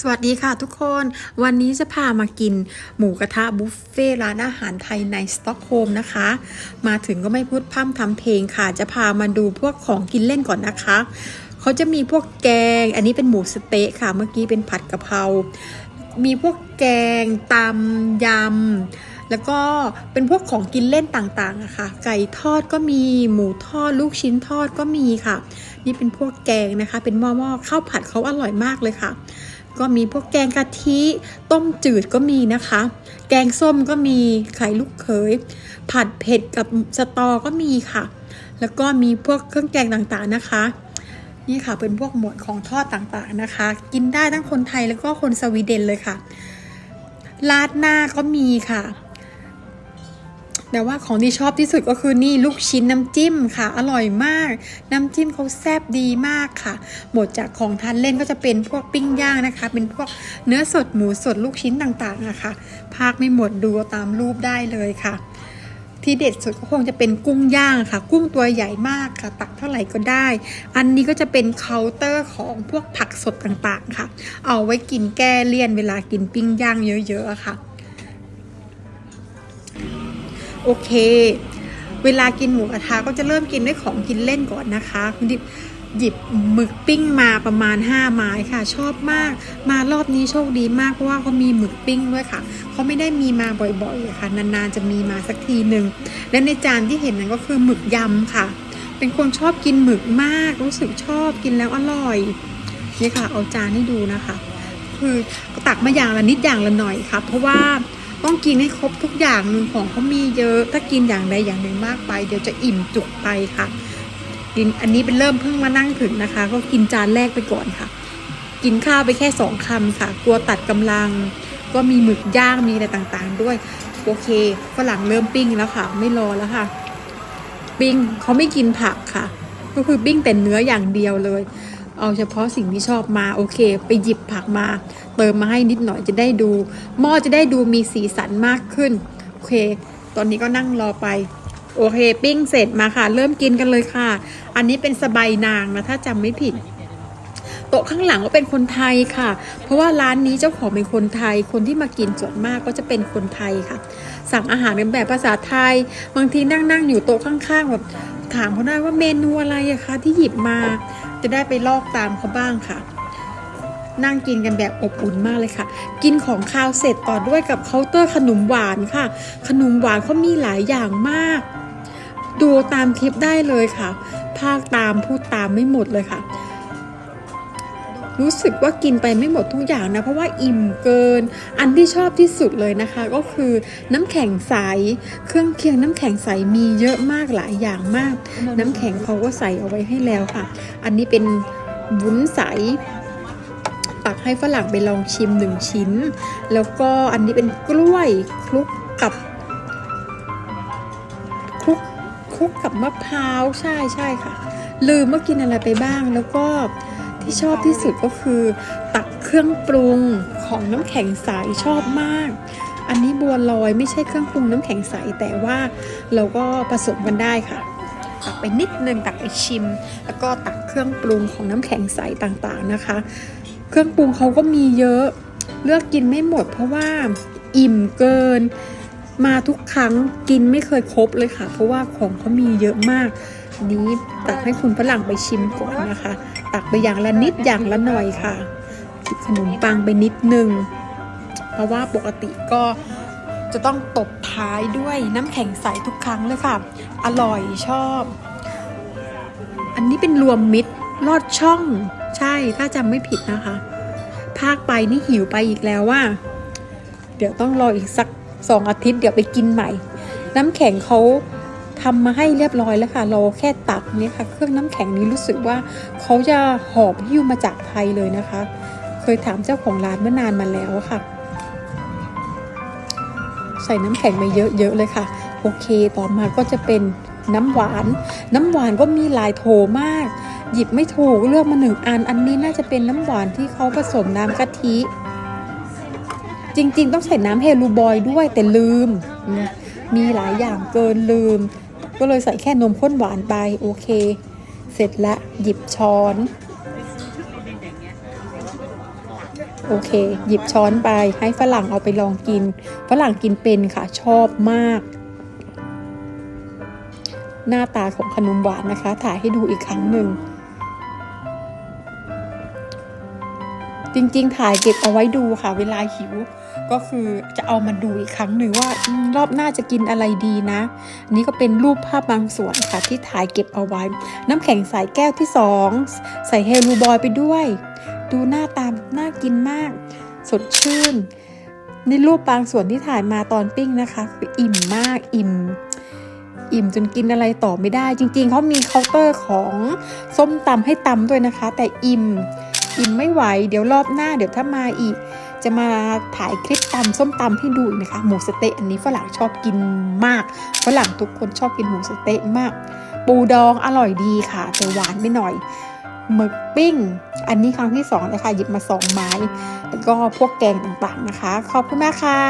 สวัสดีค่ะทุกคน วันนี้จะพามากินหมูกระทะบุฟเฟ่ร้านอาหารไทยในสต็อกโฮล์มนะคะ มาถึงก็ไม่พูดพร่ำทำเพลงค่ะ จะพามาดูพวกของกินเล่นก่อนนะคะ เขาจะมีพวกแกง อันนี้เป็นหมูสเต๊ะค่ะ เมื่อกี้เป็นผัดกะเพรา มีพวกแกงตำยำ แล้วก็เป็นพวกของกินเล่นต่างๆอะค่ะ ไก่ทอดก็มี หมูทอด ลูกชิ้นทอดก็มีค่ะ นี่เป็นพวกแกงนะคะ เป็นหม้อๆข้าวผัดเขาอร่อยมากเลยค่ะ ก็มีพวกแกงกะทิ ต้มจืดก็มีนะคะ แกงส้มก็มีไข่ลูกเขย ผัดเผ็ดกับสตอก็มีค่ะ แล้วก็มีพวกเครื่องแกงต่างๆนะคะ นี่ค่ะเป็นพวกหมวดของทอดต่างๆนะคะ กินได้ทั้งคนไทยแล้วก็คนสวีเดนเลยค่ะ ราดหน้าก็มีค่ะ แต่ว่าของที่ชอบที่สุดก็คือนี่ลูกชิ้นน้ำจิ้มค่ะ อร่อยมาก น้ำจิ้มเขาแซ่บดีมากค่ะ หมดจากของทานเล่นก็จะเป็นพวกปิ้งย่างนะคะ เป็นพวกเนื้อสดหมูสดลูกชิ้นต่างๆนะคะภาคไม่หมดดูตามรูปได้เลยค่ะ ที่เด็ดสุดก็คงจะเป็นกุ้งย่างค่ะ กุ้งตัวใหญ่มากค่ะ ตักเท่าไหร่ก็ได้ อันนี้ก็จะเป็นเคาน์เตอร์ของพวกผักสดต่างๆค่ะ เอาไว้กินแก้เลี่ยนเวลากินปิ้งย่างเยอะๆค่ะ โอเค เวลากินหมูกระทะก็จะเริ่มกินด้วยของกินเล่นก่อนนะคะคุณดิบหยิบหมึกปิ้งมาประมาณ 5 ไม้ค่ะ ชอบมาก มารอบนี้โชคดีมากเพราะว่าเขามีหมึกปิ้งด้วยค่ะเขาไม่ได้มีมาบ่อยๆค่ะ นานๆจะมีมาสักทีหนึ่งและในจานที่เห็นนั้นก็คือหมึกยำค่ะ เป็นคนชอบกินหมึกมาก รู้สึกชอบกินแล้วอร่อยนี่ค่ะ เอาจานให้ดูนะคะ คือตักมาอย่างละนิดอย่างละหน่อยค่ะ เพราะว่า ต้องกินให้ครบทุกอย่างหนึ่งของเขามีเยอะ ถ้ากินอย่างใดอย่างหนึ่งมากไป เดี๋ยวจะอิ่มจุกไปค่ะกินอันนี้เป็นเริ่มเพิ่งมานั่งถึงนะคะ ก็กินจานแรกไปก่อนค่ะ กินข้าวไปแค่สองคำค่ะ กลัวตัดกำลัง ก็มีหมึกย่างมีอะไรต่างๆ ด้วย โอเคฝรั่งเริ่มปิ้งแล้วค่ะ ไม่รอแล้วค่ะ ปิ้งเขาไม่กินผักค่ะ ก็คือปิ้งแต่เนื้ออย่างเดียวเลย เอาเฉพาะสิ่งที่ชอบมาโอเค ไปหยิบผักมา เติมมาให้นิดหน่อยจะได้ดู หม้อจะได้ดูมีสีสันมากขึ้น โอเค ตอนนี้ก็นั่งรอไปโอเค ปิ้งเสร็จมาค่ะ เริ่มกินกันเลยค่ะ อันนี้เป็นสบายนางนะถ้าจำไม่ผิดโต๊ะข้างหลังก็เป็นคนไทยค่ะ เพราะว่าร้านนี้เจ้าของเป็นคนไทย คนที่มากินส่วนมากก็จะเป็นคนไทยค่ะ สั่งอาหารเป็นแบบภาษาไทย บางทีนั่งนั่งอยู่โต๊ะข้างๆแบบถามเขาได้ว่าเมนูอะไรอะคะที่หยิบมา จะได้ไปลอกตามเขาบ้างค่ะ นั่งกินกันแบบอบอุ่นมากเลยค่ะ กินของข้าวเสร็จต่อด้วยกับเคาน์เตอร์ขนมหวานค่ะ ขนมหวานเขามีหลายอย่างมาก ดูตามคลิปได้เลยค่ะ ภาคตามพูดตามไม่หมดเลยค่ะ รู้สึกว่ากินไปไม่หมดทุกอย่างนะ เพราะว่าอิ่มเกิน อันที่ชอบที่สุดเลยนะคะ ก็คือน้ำแข็งใส เครื่องเคียงน้ำแข็งใสมีเยอะมากหลายอย่างมาก น้ำแข็งเขาก็ใส่เอาไว้ให้แล้วค่ะ อันนี้เป็นวุ้นใสตักให้ฝรั่งไปลองชิมหนึ่งชิ้น แล้วก็อันนี้เป็นกล้วยคลุกกับคลุกคลุกกับมะพร้าวใช่ใช่ค่ะ ลืมว่ากินอะไรไปบ้างแล้วก็ ที่ชอบที่สุดก็คือ ตักเครื่องปรุงของน้ำแข็งใสชอบมาก อันนี้บัวลอยไม่ใช่เครื่องปรุงน้ำแข็งใสแต่ว่าเราก็ผสมกันได้ค่ะ ตักไปนิดนึงตักไปชิม แล้วก็ตักเครื่องปรุงของน้ำแข็งใสต่างๆนะคะ เครื่องปรุงเขาก็มีเยอะเลือกกินไม่หมดเพราะว่าอิ่มเกิน มาทุกครั้งกินไม่เคยครบเลยค่ะ เพราะว่าของเขามีเยอะมากนนี้ตักให้คุณฝรั่งไปชิมก่อนนะคะ ตักไปอย่างละนิดอย่างละหน่อยค่ะหยิบขนมปังไปนิดนึง เพราะว่าปกติก็จะต้องตบท้ายด้วยน้ำแข็งใสทุกครั้งเลยค่ะ อร่อยชอบ อันนี้เป็นรวมมิตรลอดช่อง ใช่ถ้าจำไม่ผิดนะคะ ภาคไปนี่หิวไปอีกแล้วว่า เดี๋ยวต้องรออีกสักสองอาทิตย์เดี๋ยวไปกินใหม่ น้ำแข็งเขา ทำมาให้เรียบร้อยแล้วค่ะเราแค่ตักเนี่ยค่ะ เครื่องน้ำแข็งนี้รู้สึกว่าเขาจะหอบหิ้วมาจากไทยเลยนะคะ เคยถามเจ้าของร้านเมื่อนานมาแล้วค่ะ ใส่น้ำแข็งมาเยอะๆเลยค่ะ โอเคต่อมาก็จะเป็นน้ำหวาน น้ำหวานก็มีหลายโถมาก หยิบไม่ถูกเลือกมาหนึ่งอัน อันนี้น่าจะเป็นน้ำหวานที่เขาผสมน้ำกะทิ จริงๆ ต้องใส่น้ำเฮลูบอยด้วยแต่ลืมอืมมีหลายอย่างเกินลืม ก็เลยใส่แค่นมข้นหวานไปโอเค เสร็จละหยิบช้อน โอเค หยิบช้อนไปให้ฝรั่งเอาไปลองกิน ฝรั่งกินเป็นค่ะชอบมาก หน้าตาของขนมหวานนะคะ ถ่ายให้ดูอีกครั้งหนึ่ง จริง ๆ ถ่ายเก็บเอาไว้ดูค่ะ เวลาหิว ก็คือจะเอามาดูอีกครั้งหนึ่งว่ารอบหน้าจะกินอะไรดีนะนนี้ก็เป็นรูปภาพบางส่วนค่ะที่ถ่ายเก็บเอาไว้ น้ำแข็งใส่แก้วที่สองใส่เฮลูบอยไปด้วย ดูหน้าตามน่ากินมาก สดชื่นนี่รูปบางส่วนที่ถ่ายมาตอนปิ้งนะคะคืออิ่มมากอิ่ม อิ่มจนกินอะไรต่อไม่ได้ จริง ๆเขามีเคาน์เตอร์ของส้มตำให้ตำด้วยนะคะ แต่อิ่ม อิ่มไม่ไหว เดี๋ยวรอบหน้าเดี๋ยวถ้ามาอีก จะมาถ่ายคลิปตำส้มตำให้ดูนะคะ หมูสเต๊ะอันนี้ฝรั่งชอบกินมาก ฝรั่งทุกคนชอบกินหมูสเต๊ะมาก ปูดองอร่อยดีค่ะ แต่หวานไม่หน่อยหมึกปิ้ง อันนี้ครั้งที่สองเลยค่ะหยิบมาสองไม้ แล้วก็พวกแกงต่างๆนะคะ ขอบคุณมากค่ะ